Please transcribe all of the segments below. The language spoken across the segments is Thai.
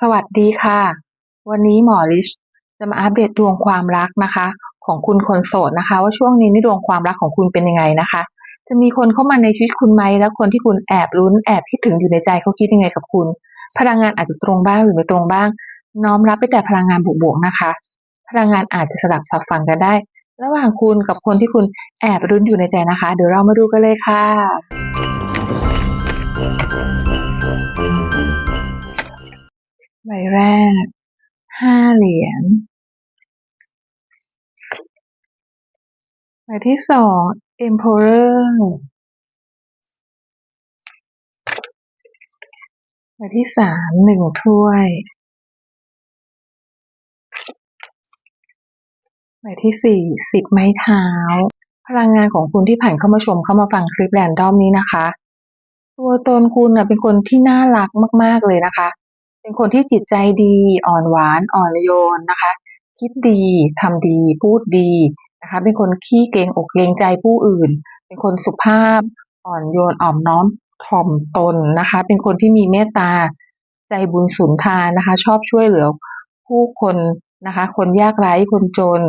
สวัสดีค่ะ วันนี้หมอลิชจะมาอัปเดตดวงความรักนะคะ ของคุณคนโสดนะคะ ว่าช่วงนี้ในดวงความรักของคุณเป็นยังไงนะคะ จะมีคนเข้ามาในชีวิตคุณไหมแล้วคนที่คุณแอบลุ้นแอบคิดถึงอยู่ในใจเขาคิดยังไงกับคุณ พลังงานอาจจะตรงบ้างหรือไม่ตรงบ้าง น้อมรับไปแต่พลังงานบวกๆนะคะ พลังงานอาจจะสลับสับฟังกันได้ ระหว่างคุณกับคนที่คุณแอบรุ้นอยู่ในใจนะคะ เดี๋ยวเรามาดูกันเลยค่ะ ใบแรก ห้าเหรียญ ใบที่สอง Emperor ใบที่สามหนึ่งถ้วย ใบที่สี่สิบไม้เท้า พลังงานของคุณที่ผ่านเข้ามาชมเข้ามาฟังคลิปแรนดอมนี้นะคะ ตัวตนคุณเป็นคนที่น่ารักมาก ๆ เลยนะคะ เป็นคนที่จิตใจดีอ่อนหวานอ่อนโยนนะคะ คิดดีทำดีพูดดีนะคะเป็นคนขี้เกรงอกเกรงใจผู้อื่น เป็นคนสุภาพอ่อนโยนอ่อมน้อมถ่อมตนนะคะ เป็นคนที่มีเมตตาใจบุญสุนทานนะคะ ชอบช่วยเหลือผู้คนนะคะ คนยากไร้คนจน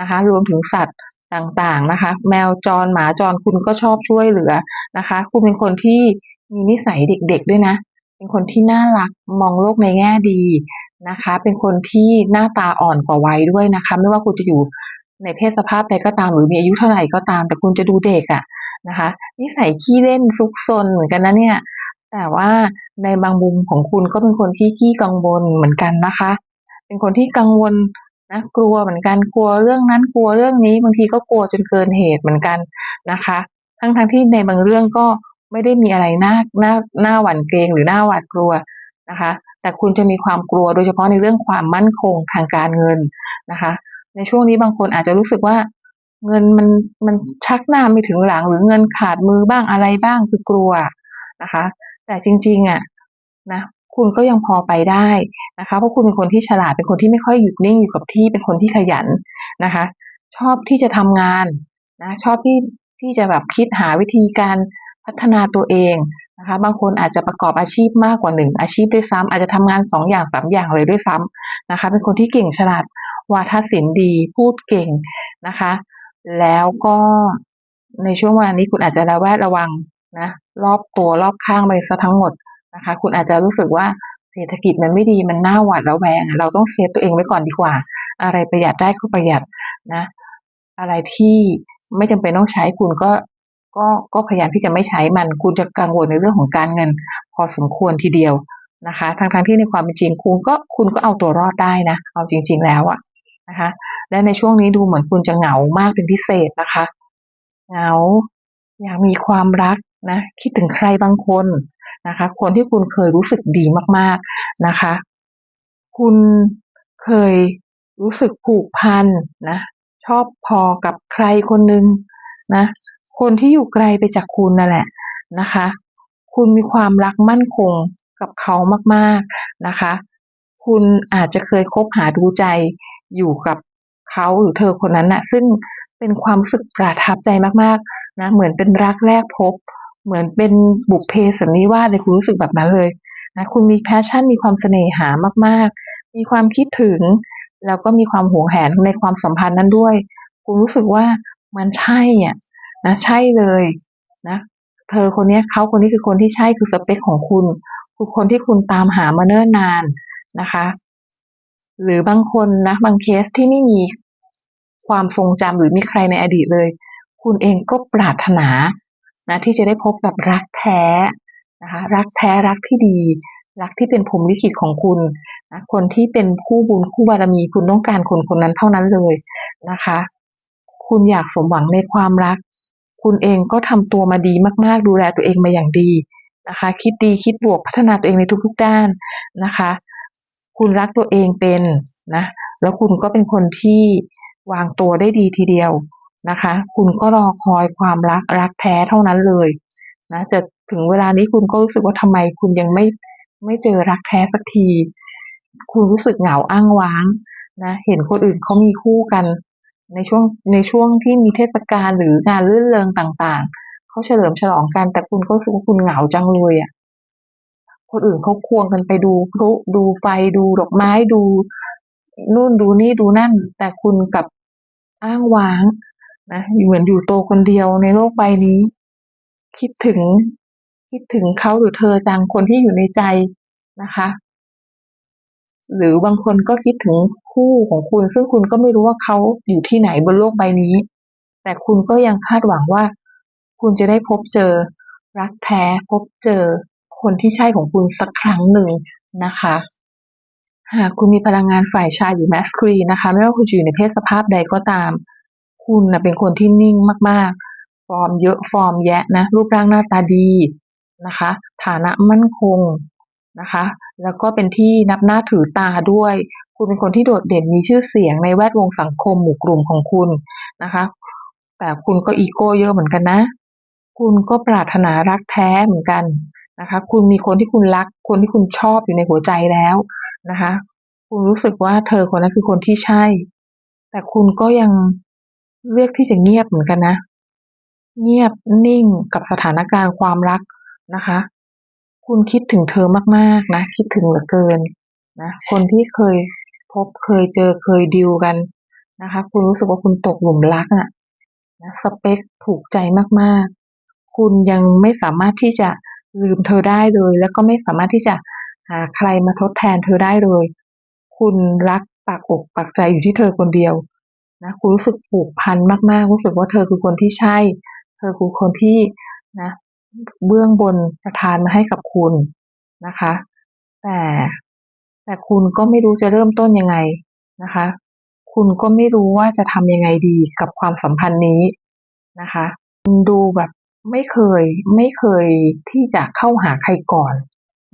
นะคะ รวมถึงสัตว์ต่างๆนะคะ แมวจรหมาจรคุณก็ชอบช่วยเหลือนะคะ คุณเป็นคนที่มีนิสัยเด็กๆด้วยนะ เป็นคนที่น่ารักมองโลกในแง่ดีนะคะ เป็นคนที่หน้าตาอ่อนกว่าวัยด้วยนะคะ ไม่ว่าคุณจะอยู่ในเพศสภาพใดก็ตามหรือมีอายุเท่าไหร่ก็ตาม แต่คุณจะดูเด็กอะนะคะนิสัยขี้เล่นซุกซนเหมือนกันนะเนี่ย แต่ว่าในบางมุมของคุณก็เป็นคนที่ขี้กังวลเหมือนกันนะคะ เป็นคนที่กังวลนะกลัวเหมือนกันกลัวเรื่องนั้นกลัวเรื่องนี้บางทีก็กลัวจนเกินเหตุเหมือนกันนะคะ ทั้งทั้งที่ในบางเรื่องก็ ไม่ได้มีอะไรน่าน่าน่าหวั่นเกรงหรือน่าหวาดกลัวนะคะ แต่คุณจะมีความกลัวโดยเฉพาะในเรื่องความมั่นคงทางการเงินนะคะ ในช่วงนี้บางคนอาจจะรู้สึกว่าเงินมันมันชักหน้าไม่ถึงหลังหรือเงินขาดมือบ้างอะไรบ้างคือกลัวนะคะ แต่จริงๆอะนะคุณก็ยังพอไปได้นะคะ เพราะคุณเป็นคนที่ฉลาดเป็นคนที่ไม่ค่อยหยุดนิ่งอยู่กับที่เป็นคนที่ขยันนะคะ ชอบที่จะทำงานนะชอบที่ที่จะแบบคิดหาวิธีการ พัฒนาตัวเองนะคะ บางคนอาจจะประกอบอาชีพมากกว่าหนึ่งอาชีพด้วยซ้ำอาจจะทำงานสองอย่างสามอย่างเลยด้วยซ้ำนะคะ เป็นคนที่เก่งฉลาดวาทศิลป์ดีพูดเก่งนะคะ แล้วก็ในช่วงเวลานี้คุณอาจจะระแวดระวังนะรอบตัวรอบข้างไปซะทั้งหมดนะคะ คุณอาจจะรู้สึกว่าเศรษฐกิจมันไม่ดีมันน่าหวาดระแวง เราต้องเซฟตัวเองไว้ก่อนดีกว่า อะไรประหยัดได้ก็ประหยัดนะ อะไรที่ไม่จำเป็นต้องใช้คุณก็ ก็ก็พยายามที่จะไม่ใช้มันคุณจะกังวลในเรื่องของการเงิน พอสมควรทีเดียวนะคะทั้งทั้งที่ในความเป็นจริงคุณก็คุณก็เอาตัวรอดได้นะ เอาจริง ๆ แล้วอะนะคะ และในช่วงนี้ดูเหมือนคุณจะเหงามากเป็นพิเศษนะคะ เหงาอยากมีความรักนะคิดถึงใครบางคนนะคะ คนที่คุณเคยรู้สึกดีมากๆนะคะ คุณเคยรู้สึกผูกพันนะชอบพอกับใครคนหนึ่งนะ คนที่อยู่ไกลไปจากคุณนั่นแหละนะคะ คุณมีความรักมั่นคงกับเขามากๆนะคะ คุณอาจจะเคยคบหาดูใจอยู่กับเขาหรือเธอคนนั้นน่ะ ซึ่งเป็นความรู้สึกประทับใจมากๆนะเหมือนเป็นรักแรกพบ เหมือนเป็นบุพเพสันนิวาสเลยคุณรู้สึกแบบนั้นเลยนะคุณมีแพชชั่นมีความเสน่หามากๆ มีความคิดถึง แล้วก็มีความหวงแหนในความสัมพันธ์นั้นด้วย คุณรู้สึกว่ามันใช่อะ นะใช่เลยนะเธอคนนี้เขาคนนี้คือคนที่ใช่คือสเปคของคุณ คือคนที่คุณตามหามาเนิ่นนานนะคะ หรือบางคนนะ บางเคสที่ไม่มีความทรงจำหรือมีใครในอดีตเลย คุณเองก็ปรารถนานะที่จะได้พบกับรักแท้นะคะรักแท้รักที่ดี รักที่เป็นพรหมลิขิตของคุณนะคนที่เป็นคู่บุญคู่บารมีคุณต้องการคนคนนั้นเท่านั้นเลยนะคะ คุณอยากสมหวังในความรัก คุณเองก็ทำตัวมาดีมาก ๆ ดูแลตัวเองมาอย่างดีนะคะ คิดดีคิดบวกพัฒนาตัวเองในทุก ๆ ด้านนะคะ คุณรักตัวเองเป็นนะแล้วคุณก็เป็นคนที่วางตัวได้ดีทีเดียวนะคะ คุณก็รอคอยความรักรักแท้เท่านั้นเลยนะจะถึงเวลานี้คุณก็รู้สึกว่าทำไมคุณยังไม่ไม่เจอรักแท้สักที คุณรู้สึกเหงาอ้างว้างนะ เห็นคนอื่นเขามีคู่กัน ในช่วงในช่วงที่มีเทศกาลหรืองานรื่นเริงต่างๆ เขาเฉลิมฉลองกันแต่คุณก็รู้สึกว่าคุณเหงาจังเลยอะ คนอื่นเขาควงกันไปดูพลุดูไฟดูดอกไม้ดูนู่นดูนี่ดูนั่น แต่คุณกับอ้างว้างนะเหมือนอยู่โตคนเดียวในโลกใบนี้ คิดถึงคิดถึงเขาหรือเธอจังคนที่อยู่ในใจนะคะ หรือบางคนก็คิดถึงคู่ของคุณ ซึ่งคุณก็ไม่รู้ว่าเขาอยู่ที่ไหนบนโลกใบนี้ แต่คุณก็ยังคาดหวังว่า คุณจะได้พบเจอ รักแท้พบเจอ คนที่ใช่ของคุณสักครั้งหนึ่งนะคะ หากคุณมีพลังงานฝ่ายชายหรือแมสคลีนนะคะ ไม่ว่าคุณจะอยู่ในเพศสภาพใดก็ตาม คุณนะเป็นคนที่นิ่งมากๆ ฟอร์มเยอะฟอร์มแยะนะ รูปร่างหน้าตาดีนะคะ ฐานะมั่นคง นะคะ แล้วก็เป็นที่นับหน้าถือตาด้วย คุณเป็นคนที่โดดเด่นมีชื่อเสียงในแวดวงสังคมหมู่กลุ่มของคุณนะคะ แต่คุณก็อีโก้เยอะเหมือนกันนะ คุณก็ปรารถนารักแท้เหมือนกันนะคะ คุณมีคนที่คุณรัก คนที่คุณชอบอยู่ในหัวใจแล้วนะคะ คุณรู้สึกว่าเธอคนนั้นคือคนที่ใช่ แต่คุณก็ยังเลือกที่จะเงียบเหมือนกันนะ เงียบนิ่งกับสถานการณ์ความรักนะคะ คุณคิดถึงเธอมากๆนะ คิดถึงเหลือเกินนะคนที่เคยพบเคยเจอเคยดิวกันนะคะ คุณรู้สึกว่าคุณตกหลุมรักอะนะสเปคถูกใจมากๆ คุณยังไม่สามารถที่จะลืมเธอได้เลย แล้วก็ไม่สามารถที่จะหาใครมาทดแทนเธอได้เลย คุณรักปากอกปากใจอยู่ที่เธอคนเดียวนะคุณรู้สึกผูกพันมากๆ รู้สึกว่าเธอคือคนที่ใช่ เธอคือคนที่นะ เบื้องบนประทานมาให้กับคุณนะคะ แต่แต่คุณก็ไม่รู้จะเริ่มต้นยังไงนะคะ คุณก็ไม่รู้ว่าจะทำยังไงดีกับความสัมพันธ์นี้นะคะคุณดูแบบไม่เคยไม่เคยที่จะเข้าหาใครก่อน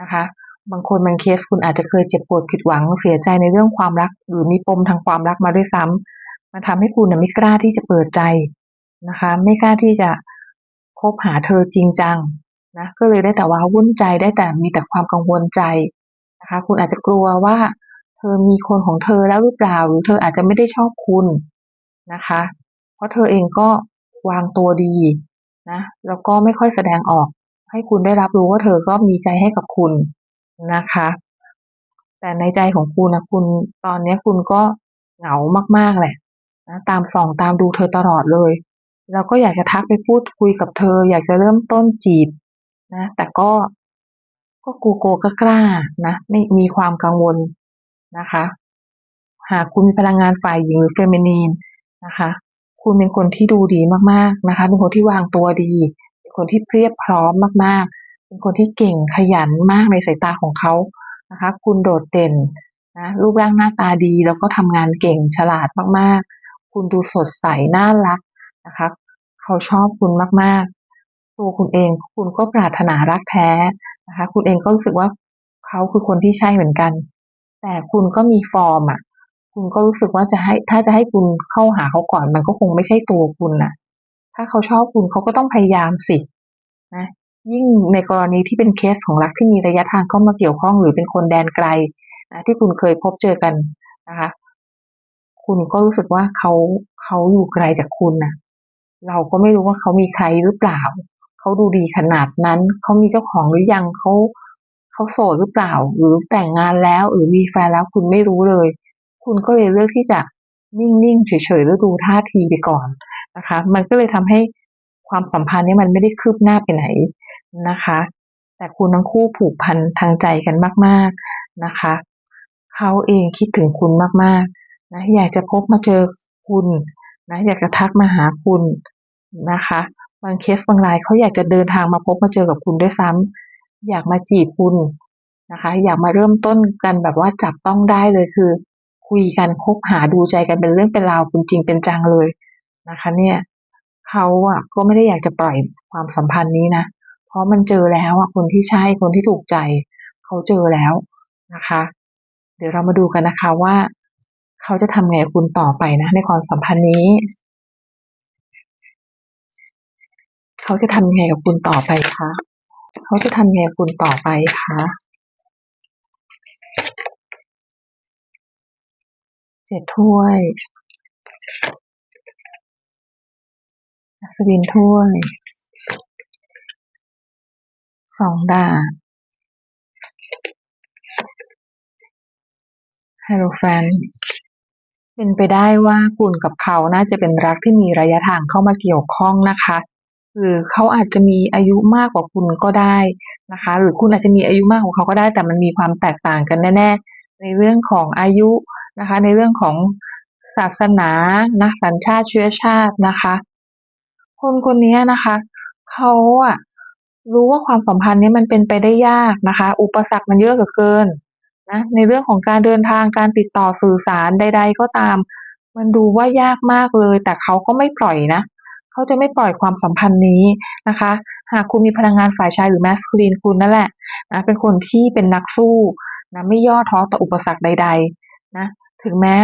นะคะ บางคนบางเคสคุณอาจจะเคยเจ็บปวดผิดหวังเสียใจในเรื่องความรัก หรือมีปมทางความรักมาด้วยซ้ำมันทำให้คุณน่ะไม่กล้าที่จะเปิดใจนะคะ ไม่กล้าที่จะ บหาเธอจริงจังนะก็เลยได้แต่ว้าวุ่นใจได้แต่มีแต่ความกังวลใจนะคะ คุณอาจจะกลัวว่า เธอมีคนของเธอแล้วหรือเปล่าหรือเธออาจจะไม่ได้ชอบคุณนะคะ เพราะเธอเองก็วางตัวดีนะแล้วก็ไม่ค่อยแสดงออก ให้คุณได้รับรู้ว่าเธอก็มีใจให้กับคุณนะคะ แต่ในใจของคุณนะคุณตอนนี้คุณก็เหงามากๆแหละนะตามส่องตามดูเธอตลอดเลย แล้วก็อยากจะทักไปพูดคุยกับเธอ อยากจะเริ่มต้นจีบนะ แต่ก็ก็กูโกก็กล้านะไม่มีความกังวลนะคะ หากคุณมีพลังงานฝ่ายหญิงหรือเฟมินีนนะคะ คุณเป็นคนที่ดูดีมากๆนะคะ เป็นคนที่วางตัวดี เป็นคนที่เพียบพร้อมมากๆ เป็นคนที่เก่งขยันมากในสายตาของเขานะคะ คุณโดดเด่นนะรูปร่างหน้าตาดีแล้วก็ทำงานเก่งฉลาดมากๆ คุณดูสดใสน่ารัก นะคะเขาชอบคุณมาก ๆ ตัวคุณเองคุณก็ปรารถนารักแท้นะคะ คุณเองก็รู้สึกว่าเขาคือคนที่ใช่เหมือนกัน แต่คุณก็มีฟอร์มอะ คุณก็รู้สึกว่าจะให้ถ้าจะให้คุณเข้าหาเขาก่อนมันก็คงไม่ใช่ตัวคุณน่ะถ้าเขาชอบคุณเขาก็ต้องพยายามสินะยิ่งในกรณีที่เป็นเคสของรักที่มีระยะทางเข้ามาเกี่ยวข้องหรือเป็นคนแดนไกลนะที่คุณเคยพบเจอกันนะคะ คุณก็รู้สึกว่าเขาเขาอยู่ไกลจากคุณนะ เราก็ไม่รู้ว่าเขามีใครหรือเปล่า เขาดูดีขนาดนั้น เขามีเจ้าของหรือยังเขาเขาโสดหรือเปล่า หรือแต่งงานแล้วหรือมีแฟนแล้วคุณไม่รู้เลย คุณก็เลยเลือกที่จะนิ่งๆเฉยๆแล้วดูท่าทีไปก่อนนะคะ มันก็เลยทำให้ความสัมพันธ์นี้มันไม่ได้คืบหน้าไปไหนนะคะ แต่คุณทั้งคู่ผูกพันทางใจกันมาก ๆนะคะ เขาเองคิดถึงคุณมากๆนะอยากจะพบมาเจอคุณนะอยากจะทักมาหาคุณ นะคะบางเคสบางรายเขาอยากจะเดินทางมาพบมาเจอกับคุณด้วยซ้ำอยากมาจีบคุณนะคะ อยากมาเริ่มต้นกันแบบว่าจับต้องได้เลยคือ คุยกันคบหาดูใจกันเป็นเรื่องเป็นราวคุณจริงเป็นจังเลยนะคะ เนี่ยเขาอะก็ไม่ได้อยากจะปล่อยความสัมพันธ์นี้นะเพราะมันเจอแล้วอะคนที่ใช่คนที่ถูกใจเขาเจอแล้วนะคะ เดี๋ยวเรามาดูกันนะคะว่า เขาจะทำไงกับคุณต่อไปนะ ในความสัมพันธ์นี้ เขาจะทำยังไงกับคุณต่อไปคะเขาจะทำยังไงกับคุณต่อไปคะเจ็ดถ้วยอัศวินถ้วยสองดาบฮัลโหลแฟนเป็นไปได้ว่าคุณกับเขาน่าจะเป็นรักที่มีระยะทางเข้ามาเกี่ยวข้องนะคะ หรือเขาอาจจะมีอายุมากกว่าคุณก็ได้นะคะ หรือคุณอาจจะมีอายุมากกว่าเขาก็ได้ แต่มันมีความแตกต่างกันแน่ๆในเรื่องของอายุนะคะ ในเรื่องของศาสนานะสัญชาติเชื้อชาตินะคะ คนคนนี้นะคะเขาอะรู้ว่าความสัมพันธ์นี้มันเป็นไปได้ยากนะคะ อุปสรรคมันเยอะเหลือเกินนะในเรื่องของการเดินทางการติดต่อสื่อสารใด ๆ ก็ตาม มันดูว่ายากมากเลย แต่เขาก็ไม่ปล่อยนะ เขาจะไม่ปล่อยความสัมพันธ์นี้นะคะ หากคุณมีพลังงานฝ่ายชายหรือแมสคูลีนคุณนั่นแหละนะเป็นคนที่เป็นนักสู้นะไม่ย่อท้อต่ออุปสรรคใด ๆ นะ ถึงแม้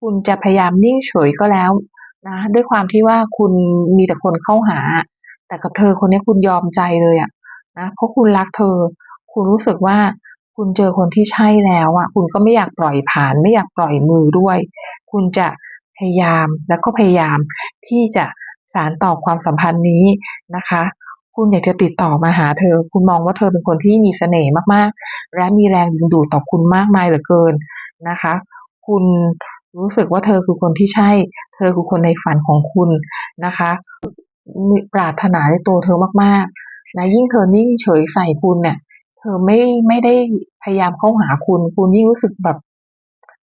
คุณจะพยายามนิ่งเฉยก็แล้วนะด้วยความที่ว่าคุณมีแต่คนเข้าหา แต่กับเธอคนนี้คุณยอมใจเลยอะนะเพราะคุณรักเธอ คุณรู้สึกว่าคุณเจอคนที่ใช่แล้วอะคุณก็ไม่อยากปล่อยผ่าน ไม่อยากปล่อยมือด้วย คุณจะพยายามแล้วก็พยายามที่จะ สานต่อความสัมพันธ์นี้นะคะ คุณอยากจะติดต่อมาหาเธอ คุณมองว่าเธอเป็นคนที่มีเสน่ห์มากๆ และมีแรงดึงดูดต่อคุณมากมายเหลือเกินนะคะ คุณรู้สึกว่าเธอคือคนที่ใช่ เธอคือคนในฝันของคุณนะคะมีปรารถนาในตัวเธอมากๆนะยิ่งเธอนิ่งเฉยใส่คุณเนี่ย เธอไม่ไม่ได้พยายามเข้าหาคุณ คุณยิ่งรู้สึกแบบ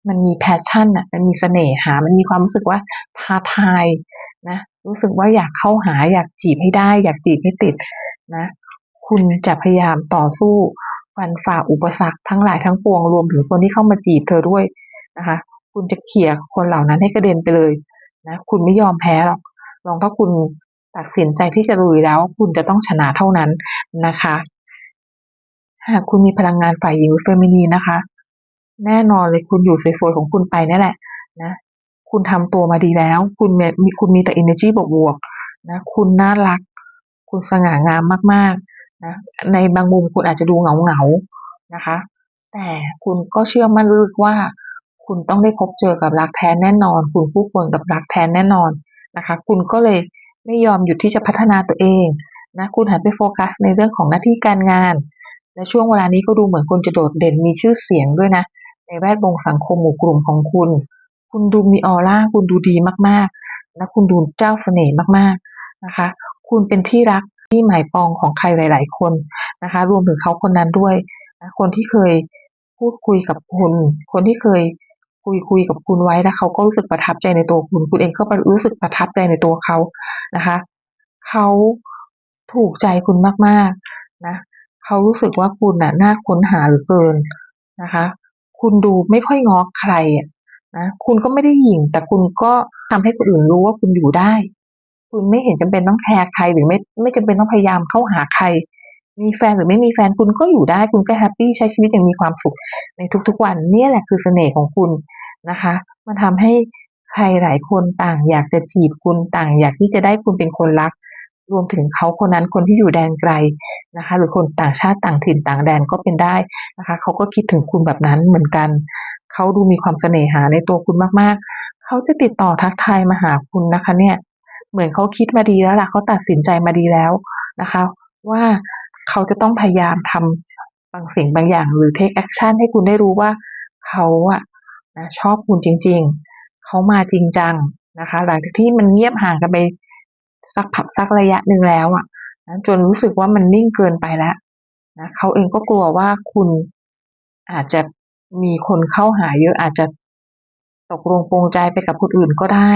มันมีแพชชั่นอะ มันมีเสน่หา มันมีความรู้สึกว่าท้าทายนะ รู้สึกว่าอยากเข้าหาอยากจีบให้ได้ อยากจีบให้ติดนะ คุณจะพยายามต่อสู้ฟันฝ่าอุปสรรคทั้งหลายทั้งปวงรวมถึงคนที่เข้ามาจีบเธอด้วยนะคะ คุณจะเขี่ยคนเหล่านั้นให้กระเด็นไปเลยนะคุณไม่ยอมแพ้หรอกลองถ้าคุณตัดสินใจที่จะลุยแล้ว คุณจะต้องชนะเท่านั้นนะคะหากคุณมีพลังงานฝ่ายหญิงหรือเฟมินีนะคะ แน่นอนเลยคุณอยู่สวยๆของคุณไปนี่นแหละนะ คุณทำตัวมาดีแล้ว คุณมีคุณมีแต่ energy บวกๆนะคุณน่ารัก คุณสง่างามมากๆนะในบางมุมคุณอาจจะดูเหงาๆนะคะ แต่คุณก็เชื่อมั่นลึกว่า คุณต้องได้พบเจอกับรักแท้แน่นอน คุณคู่ควรกับรักแท้แน่นอนนะคะ คุณก็เลยไม่ยอมหยุดที่จะพัฒนาตัวเองนะคุณหันไปโฟกัสในเรื่องของหน้าที่การงาน และช่วงเวลานี้ก็ดูเหมือนคุณจะโดดเด่นมีชื่อเสียงด้วยนะ ในแวดวงสังคมหมู่กลุ่มของคุณ คุณดูมีออร่าคุณดูดีมากๆ และคุณดูเจ้าเสน่ห์มากๆนะคะ คุณเป็นที่รักที่หมายปองของใครหลาย ๆ คนนะคะ รวมถึงเขาคนนั้นด้วยนะคนที่เคยพูดคุยกับคุณ คนที่เคยคุยคุยกับคุณไว้แล้วเขาก็รู้สึกประทับใจในตัวคุณ คุณเองก็รู้สึกประทับใจในตัวเขานะคะ เขาถูกใจคุณมากๆนะเขารู้สึกว่าคุณน่ะน่าค้นหาเหลือเกินนะคะ คุณดูไม่ค่อยง้อใครอะ นะคุณก็ไม่ได้หยิ่ง แต่คุณก็ทำให้คนอื่นรู้ว่าคุณอยู่ได้ คุณไม่เห็นจำเป็นต้องแคร์ใครหรือไม่ไม่จำเป็นต้องพยายามเข้าหาใคร มีแฟนหรือไม่มีแฟนคุณก็อยู่ได้ คุณก็แฮปปี้ใช้ชีวิตอย่างมีความสุขในทุกๆวันเนี่ยแหละคือเสน่ห์ของคุณนะคะ มันทำให้ใครหลายคนต่างอยากจะจีบคุณต่างอยากที่จะได้คุณเป็นคนรัก รวมถึงเขาคนนั้นคนที่อยู่แดนไกลนะคะ หรือคนต่างชาติต่างถิ่นต่างแดนก็เป็นได้นะคะเขาก็คิดถึงคุณแบบนั้นเหมือนกัน เขาดูมีความเสน่หาในตัวคุณมากๆ เขาจะติดต่อทักทายมาหาคุณนะคะ เนี่ย เหมือนเขาคิดมาดีแล้วล่ะเขาตัดสินใจมาดีแล้วนะคะ ว่าเขาจะต้องพยายามทำบางสิ่งบางอย่างหรือ take action ให้คุณได้รู้ว่าเขาอะนะชอบคุณจริง ๆ เขามาจริงจังนะคะ หลังจากที่มันเงียบห่างกันไป สักพักสักระยะหนึ่งแล้วอะนะจนรู้สึกว่ามันนิ่งเกินไปแล้วนะเขาเองก็กลัวว่าคุณอาจจะมีคนเข้าหาเยอะอาจจะตกลงปรงใจไปกับคนอื่นก็ได้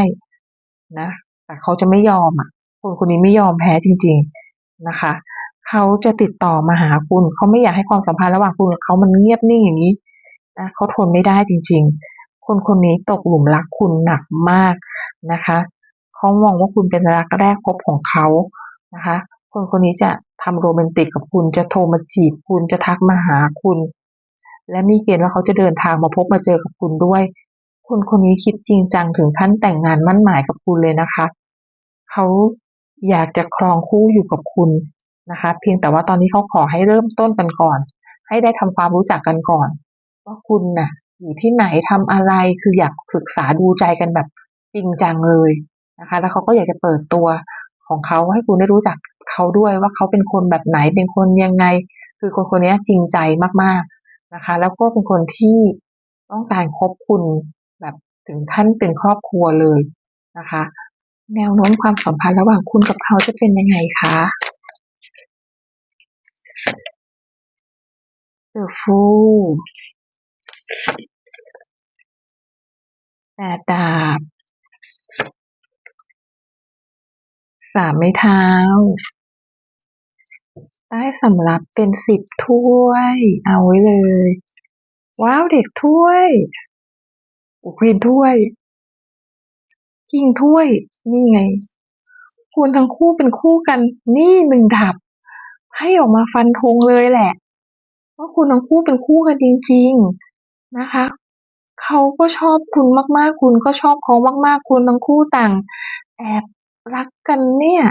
นะ แต่เขาจะไม่ยอมอะ คนคนนี้ไม่ยอมแพ้จริง ๆนะคะ เขาจะติดต่อมาหาคุณ เขาไม่อยากให้ความสัมพันธ์ระหว่างคุณกับเขามันเงียบนิ่งอย่างนี้นะเขาทนไม่ได้จริง ๆ คนคนนี้ตกหลุมรักคุณหนักมากนะคะ เขามองว่าคุณเป็นรักแรกพบของเขานะคะ คนคนนี้จะทำโรแมนติกกับคุณจะโทรมาจีบคุณจะทักมาหาคุณ และมีเกณฑ์ว่าเขาจะเดินทางมาพบมาเจอกับคุณด้วย คนคนนี้คิดจริงจังถึงขั้นแต่งงานมั่นหมายกับคุณเลยนะคะ เขาอยากจะครองคู่อยู่กับคุณนะคะ เพียงแต่ว่าตอนนี้เขาขอให้เริ่มต้นกันก่อน ให้ได้ทำความรู้จักกันก่อน ว่าคุณน่ะอยู่ที่ไหนทำอะไรคืออยากศึกษาดูใจกันแบบจริงจังเลย นะคะ แล้วเขาก็อยากจะเปิดตัวของเขาให้คุณได้รู้จักเขาด้วยว่าเขาเป็นคนแบบไหนเป็นคนยังไง คือคนคนนี้จริงใจมากนะคะ แล้วก็เป็นคนที่ต้องการคบคุณแบบถึงขั้นเป็นครอบครัวเลยนะคะ แนวโน้มความสัมพันธ์ระหว่างคุณกับเขาจะเป็นยังไงคะ The Fool แปดดาบ สามไม้เท้าใต้สำหรับเป็นสิบถ้วย เอาไว้เลย ว้าวเด็กถ้วยโอ้ควีนถ้วยคิงถ้วย นี่ไง คุณทั้งคู่เป็นคู่กัน นี่หนึ่งดาบให้ออกมาฟันธงเลยแหละว่าคุณทั้งคู่เป็นคู่กันจริง ๆนะคะเขาก็ชอบคุณมากๆ คุณก็ชอบเขามากๆ คุณทั้งคู่ต่าง แอบ รักกันเนี่ย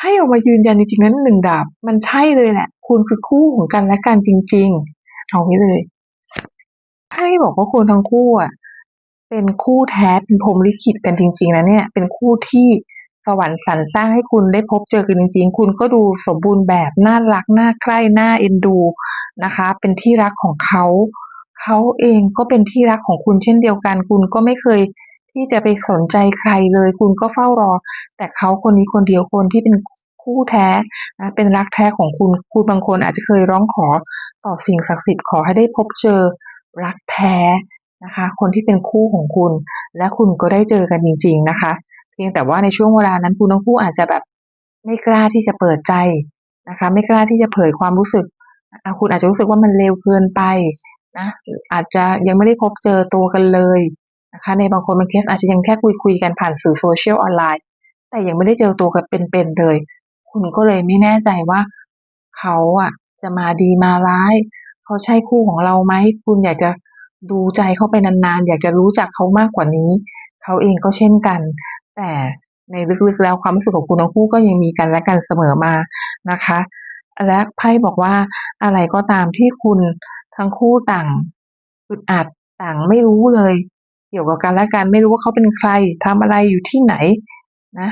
ให้ออกมายืนยันจริงๆนั้นหนึ่งดาบ มันใช่เลยแหละ คุณคือคู่ของกันและกันจริง ๆ เอาไว้เลย ให้บอกว่าคุณทั้งคู่อะเป็นคู่แท้เป็นพรมลิขิตกันจริง ๆนะเนี่ย เป็นคู่ที่สวรรค์สรรสร้างให้คุณได้พบเจอกันจริง ๆ คุณก็ดูสมบูรณ์แบบน่ารักน่าใคร่น่าเอ็นดูนะคะ เป็นที่รักของเขา เขาเองก็เป็นที่รักของคุณเช่นเดียวกัน คุณก็ไม่เคย ที่จะไปสนใจใครเลย คุณก็เฝ้ารอ แต่เขาคนนี้คนเดียวคนที่เป็นคู่แท้นะเป็นรักแท้ของคุณคุณบางคนอาจจะเคยร้องขอต่อสิ่งศักดิ์สิทธิ์ขอให้ได้พบเจอรักแท้นะคะ คนที่เป็นคู่ของคุณ และคุณก็ได้เจอกันจริง ๆนะคะ เพียงแต่ว่าในช่วงเวลานั้นคุณทั้งคู่อาจจะแบบไม่กล้าที่จะเปิดใจนะคะ ไม่กล้าที่จะเผยความรู้สึกคุณอาจจะรู้สึกว่ามันเร็วเกินไปนะอาจจะยังไม่ได้พบเจอตัวกันเลย นะคะ ในบางคนบางเคสอาจจะยังแค่คุยคุยกันผ่านสื่อโซเชียลออนไลน์ แต่ยังไม่ได้เจอตัวกันเป็นๆเลย คุณก็เลยไม่แน่ใจว่าเขาอะจะมาดีมาร้าย เขาใช่คู่ของเราไหม คุณอยากจะดูใจเขาไปนานๆ อยากจะรู้จักเขามากกว่านี้ เขาเองก็เช่นกัน แต่ในลึกๆแล้วความรู้สึกของคุณทั้งคู่ก็ยังมีกันและกันเสมอมานะคะ และไพ่บอกว่าอะไรก็ตามที่คุณทั้งคู่ต่างอึดอัดต่างไม่รู้เลย กี่ยวกับกันและกันไม่รู้ว่าเขาเป็นใครทำอะไรอยู่ที่ไหนนะ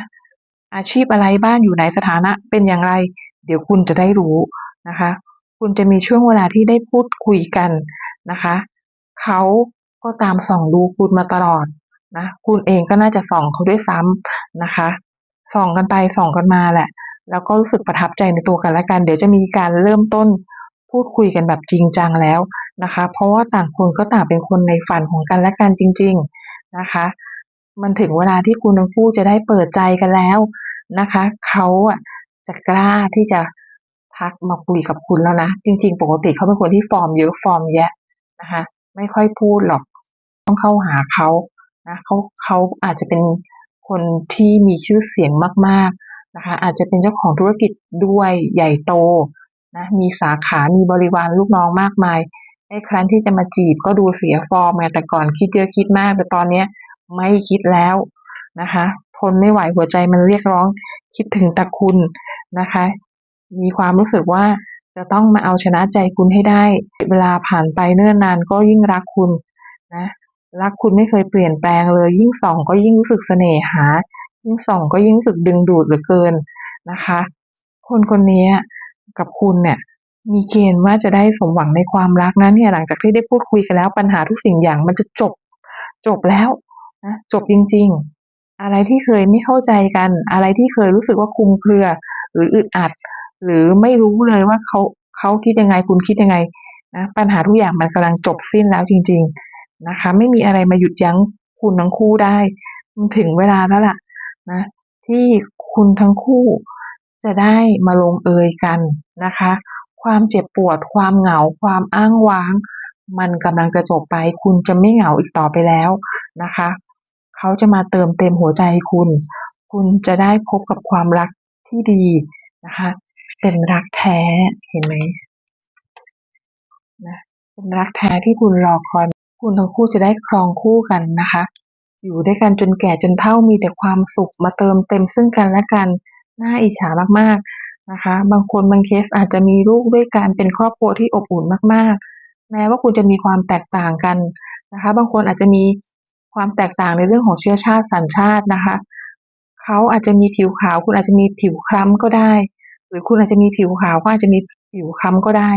อาชีพอะไรบ้านอยู่ไหนสถานะเป็นอย่างไร เดี๋ยวคุณจะได้รู้นะคะ คุณจะมีช่วงเวลาที่ได้พูดคุยกันนะคะเขาก็ตามส่องดูคุณมาตลอดนะคุณเองก็น่าจะส่องเขาด้วยซ้ำนะคะส่องกันไปส่องกันมาแหละ แล้วก็รู้สึกประทับใจในตัวกันและกัน เดี๋ยวจะมีการเริ่มต้น พูดคุยกันแบบจริงจังแล้วนะคะ เพราะว่าต่างคนก็ต่างเป็นคนในฝันของกันและกันจริง ๆนะคะ มันถึงเวลาที่คุณทั้งคู่จะได้เปิดใจกันแล้วนะคะเขาอะจะกล้าที่จะทักมาคุยกับคุณแล้วนะ จริง ๆ ปกติเขาเป็นคนที่ฟอร์มเยอะฟอร์มแยะนะคะ ไม่ค่อยพูดหรอก ต้องเข้าหาเขานะเขาเขาอาจจะเป็นคนที่มีชื่อเสียงมาก ๆนะคะ อาจจะเป็นเจ้าของธุรกิจด้วยใหญ่โต นะมีสาขามีบริวารลูกน้องมากมายไอ้ครั้นที่จะมาจีบก็ดูเสียฟอร์มไงแต่ก่อนคิดเยอะคิดมาก แต่ตอนเนี้ยไม่คิดแล้วนะคะ ทนไม่ไหวหัวใจมันเรียกร้องคิดถึงต่คุณนะคะ มีความรู้สึกว่าจะต้องมาเอาชนะใจคุณให้ได้ เวลาผ่านไปเนิ่นนานก็ยิ่งรักคุณนะรักคุณไม่เคยเปลี่ยนแปลงเลย ยิ่งส่องก็ยิ่งรู้สึกเสน่หา ยิ่งส่องก็ยิ่งรู้สึกดึงดูดเหลือเกินนะคะ คนคนนี้ กับคุณเนี่ยมีเกณฑ์ว่าจะได้สมหวังในความรักนะเนี่ยหลังจากที่ได้พูดคุยกันแล้วปัญหาทุกสิ่งอย่างมันจะจบจบแล้วนะจบจริง ๆ อะไรที่เคยไม่เข้าใจกัน อะไรที่เคยรู้สึกว่าคุมเครือ หรืออึดอัด หรือไม่รู้เลยว่าเขาเขาคิดยังไงคุณคิดยังไงนะปัญหาทุกอย่างมันกำลังจบสิ้นแล้วจริง ๆนะคะ ไม่มีอะไรมาหยุดยั้งคุณทั้งคู่ได้มันถึงเวลาแล้วล่ะนะที่คุณทั้งคู่ จะได้มาลงเอยกันนะคะ ความเจ็บปวด ความเหงา ความอ้างว้าง มันกำลังจะจบไป คุณจะไม่เหงาอีกต่อไปแล้วนะคะ เขาจะมาเติมเต็มหัวใจคุณ คุณจะได้พบกับความรักที่ดีนะคะ เป็นรักแท้ เห็นไหมนะ เป็นรักแท้ที่คุณรอคอย คุณทั้งคู่จะได้ครองคู่กันนะคะ อยู่ด้วยกันจนแก่จนเฒ่ามีแต่ความสุขมาเติมเต็มซึ่งกันและกัน น่าอิจฉามากๆนะคะ บางคนบางเคสอาจจะมีลูกด้วยกันเป็นครอบครัวที่อบอุ่นมากๆ แม้ว่าคุณจะมีความแตกต่างกันนะคะ บางคนอาจจะมีความแตกต่างในเรื่องของเชื้อชาติสัญชาตินะคะเขาอาจจะมีผิวขาว คุณอาจจะมีผิวคล้ำก็ได้ หรือคุณอาจจะมีผิวขาวเขาอาจจะมีผิวคล้ำก็ได้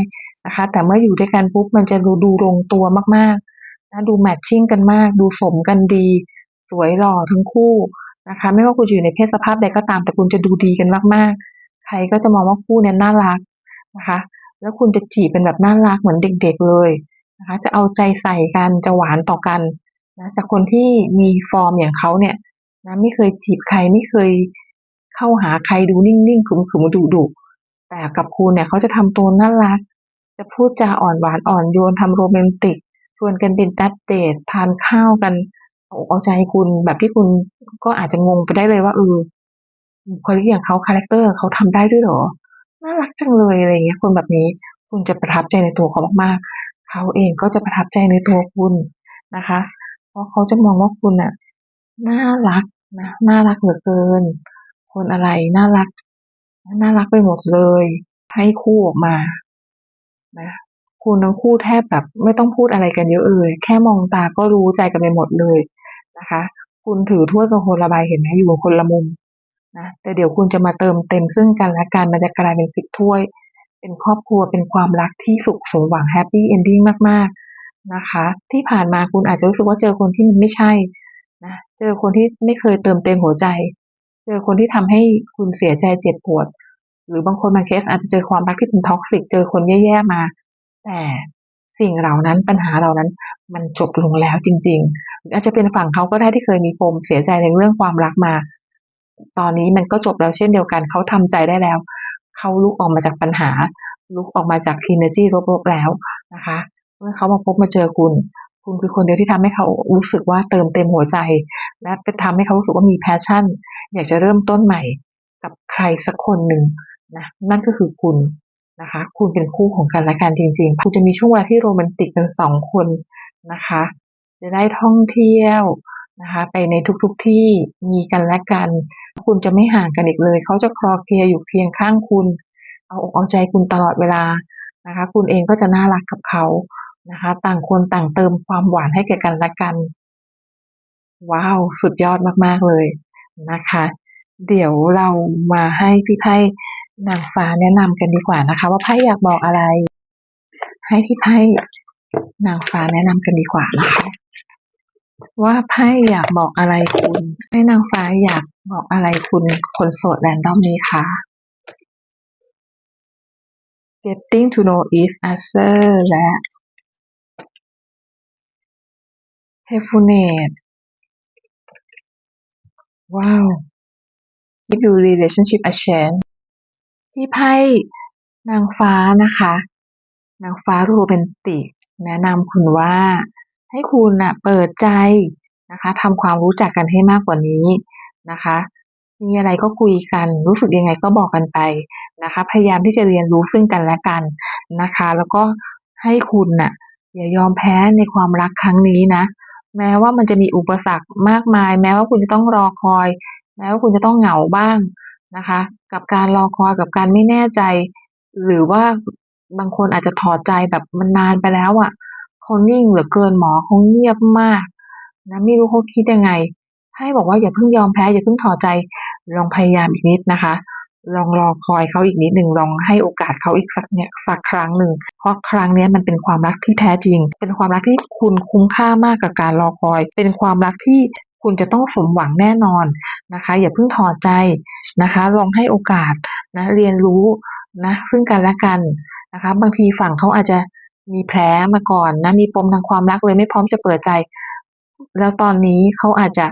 นะคะ แต่เมื่ออยู่ด้วยกันปุ๊บมันจะดูดูลงตัวมากๆนะดูแมทชิ่งกันมาก ดูสมกันดี สวยหล่อทั้งคู่ นะคะ ไม่ว่าคุณอยู่ในเพศสภาพใดก็ตามแต่คุณจะดูดีกันมากๆ ใครก็จะมองว่าคู่เนี้ยน่ารักนะคะ แล้วคุณจะจีบเป็นแบบน่ารักเหมือนเด็ก ๆเลยนะคะ จะเอาใจใส่กันจะหวานต่อกันนะจากคนที่มีฟอร์มอย่างเขาเนี่ยนะไม่เคยจีบใครไม่เคยเข้าหาใครดูนิ่งๆขรึมๆดุๆแต่กับคุณเนี่ยเขาจะทำตัวน่ารัก จะพูดจาอ่อนหวานอ่อนโยนทำโรแมนติกชวนกันเป็นดัดเดททานข้าวกันเอาใจคุณแบบที่คุณ ก็อาจจะงงไปได้เลยว่าเออคลิกอย่างเขาคาแรคเตอร์เขาทำได้ด้วยหรอ น่ารักจังเลยอะไรเงี้ย คนแบบนี้คุณจะประทับใจในตัวเขามากๆ เขาเองก็จะประทับใจในตัวคุณนะคะ เพราะเขาจะมองว่าคุณน่ะน่ารักนะน่ารักเหลือเกิน คนอะไรน่ารัก น่ารักไปหมดเลย ให้คู่ออกมานะคุณทั้งคู่แทบแบบไม่ต้องพูดอะไรกันเยอะเลย แค่มองตาก็รู้ใจกันไปหมดเลยนะคะ คุณถือถ้วยกับคนละใบเห็นไหมอยู่คนละมุมนะแต่เดี๋ยวคุณจะมาเติมเต็มซึ่งกันและกันมันจะกลายเป็นสิบถ้วย เป็นครอบครัวเป็นความรักที่สุขสมหวังแฮปปี้เอนดิ้งมากๆนะคะ ที่ผ่านมาคุณอาจจะรู้สึกว่าเจอคนที่มันไม่ใช่นะเจอคนที่ไม่เคยเติมเต็มหัวใจ เจอคนที่ทำให้คุณเสียใจเจ็บปวด หรือบางคนบางเคสอาจจะเจอความรักที่เป็นท็อกซิกเจอคนแย่ๆมา แต่สิ่งเหล่านั้นปัญหาเหล่านั้นมันจบลงแล้วจริง ๆ อาจจะเป็นฝั่งเขาก็ได้ที่เคยมีปมเสียใจในเรื่องความรักมา ตอนนี้มันก็จบแล้วเช่นเดียวกันเขาทำใจได้แล้วเขาลุกออกมาจากปัญหา ลุกออกมาจาก energy ลบๆแล้วนะคะ เมื่อเขามาพบมาเจอคุณ คุณคือคนเดียวที่ทำให้เขารู้สึกว่าเติมเต็มหัวใจ และเป็นทำให้เขารู้สึกว่ามี passion อยากจะเริ่มต้นใหม่กับใครสักคนหนึ่งนะนั่นก็คือคุณนะคะ คุณเป็นคู่ของกันและกันจริง ๆ คุณจะมีช่วงเวลาที่โรแมนติกกันสองคนนะคะ จะได้ท่องเที่ยวนะคะไปในทุกๆทที่มีกันและกัน คุณจะไม่ห่างกันอีกเลย เขาจะคลอเคลียอยู่เพียงข้างคุณ เอาอกเอาใจคุณตลอดเวลานะคะ คุณเองก็จะน่ารักกับเขานะคะ ต่างคนต่างเติมความหวานให้แก่กันและกัน ว้าว สุดยอดมากๆเลยนะคะ เดี๋ยวเรามาให้พี่ไพ่นางฟ้าแนะนำกันดีกว่านะคะ ว่าไพ่อยากบอกอะไร ให้พี่ไพ่นางฟ้าแนะนำกันดีกว่านะคะ ว่าไพ่อยากบอกอะไรคุณให้นางฟ้าอยากบอกอะไรคุณคนโสดแรนดอมนี้ค่ะ getting to know each other และ helpfulness ว้าว give you relationship a chance ที่ไพ่นางฟ้านะคะ นางฟ้าโรแมนติก แนะนำคุณว่า ให้คุณน่ะเปิดใจนะคะทำความรู้จักกันให้มากกว่านี้นะคะ มีอะไรก็คุยกัน รู้สึกยังไงก็บอกกันไปนะคะ พยายามที่จะเรียนรู้ซึ่งกันและกันนะคะ แล้วก็ให้คุณน่ะอย่ายอมแพ้ในความรักครั้งนี้นะ แม้ว่ามันจะมีอุปสรรคมากมาย แม้ว่าคุณจะต้องรอคอย แม้ว่าคุณจะต้องเหงาบ้างนะคะ กับการรอคอยกับการไม่แน่ใจ หรือว่าบางคนอาจจะถอดใจแบบมันนานไปแล้วอะ่ะ เขานิ่งเหลือเกินหมอเขาเงียบมากนะไม่รู้เขาคิดยังไง ให้บอกว่าอย่าเพิ่งยอมแพ้อย่าเพิ่งถอดใจลองพยายามอีกนิดนะคะ ลองรอคอยเขาอีกนิดหนึ่งลองให้โอกาสเขาอีกสักเนี่ยสักครั้งหนึ่งเพราะครั้งนี้มันเป็นความรักที่แท้จริง เป็นความรักที่คุณคุ้มค่ามากกับการรอคอย เป็นความรักที่คุณจะต้องสมหวังแน่นอนนะคะ อย่าเพิ่งถอดใจนะคะ ลองให้โอกาสนะเรียนรู้นะซึ่งกันและกันนะคะ บางทีฝั่งเขาอาจจะ มีแผลมาก่อนนะ มีปมทางความรักเลยไม่พร้อมจะเปิดใจ แล้วตอนนี้เขาอาจจะ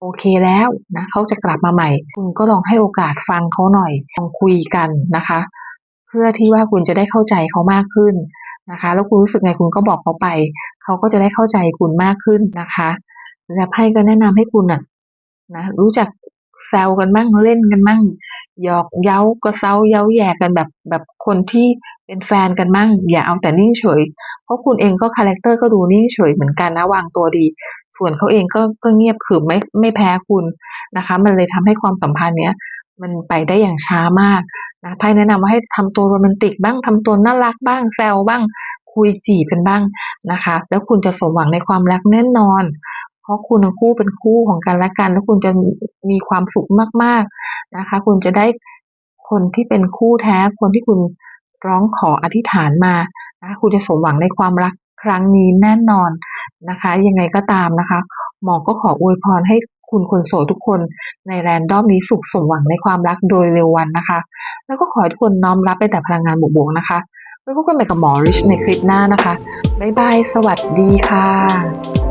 โอเคแล้วนะเขาจะกลับมาใหม่ คุณก็ลองให้โอกาสฟังเขาหน่อยลองคุยกันนะคะ เพื่อที่ว่าคุณจะได้เข้าใจเขามากขึ้นนะคะ แล้วคุณรู้สึกไงคุณก็บอกเขาไป เขาก็จะได้เข้าใจคุณมากขึ้นนะคะและไพ่ก็แนะนำให้คุณน่ะนะรู้จักแซวกันบ้างเล่นกันบ้าง หยอกเย้าก็เซ้าเย้าแย่กันแบบแบบคนที่เป็นแฟนกันบ้างอย่าเอาแต่นิ่งเฉย เพราะคุณเองก็คาแรคเตอร์ก็ดูนิ่งเฉยเหมือนกันนะวางตัวดี ส่วนเขาเองก็ก็เงียบขรึมไม่ไม่แพ้คุณนะคะ มันเลยทำให้ความสัมพันธ์เนี้ยมันไปได้อย่างช้ามากนะไพ่แนะนำว่าให้ทำตัวโรแมนติกบ้างทำตัวน่ารักบ้างแซวบ้าง คุยจีบกันบ้างนะคะ แล้วคุณจะสมหวังในความรักแน่นอน ราะคุณทั้งคู่เป็นคู่ของกันและกัน แล้วคุณจะมีความสุขมาก ๆนะคะ คุณจะได้คนที่เป็นคู่แท้ คนที่คุณร้องขออธิษฐานมานะคะคุณจะสมหวังในความรักครั้งนี้แน่นอนนะคะ ยังไงก็ตามนะคะ หมอก็ขออวยพรให้คุณคนโสดทุกคนในแรนดอมนี้สุขสมหวังในความรักโดยเร็ววันนะคะ แล้วก็ขอให้ทุกคนน้อมรับไปแต่พลังงานบวกๆนะคะไว้พบกันใหม่กับหมอริชในคลิปหน้านะคะ บ๊ายบาย สวัสดีค่ะ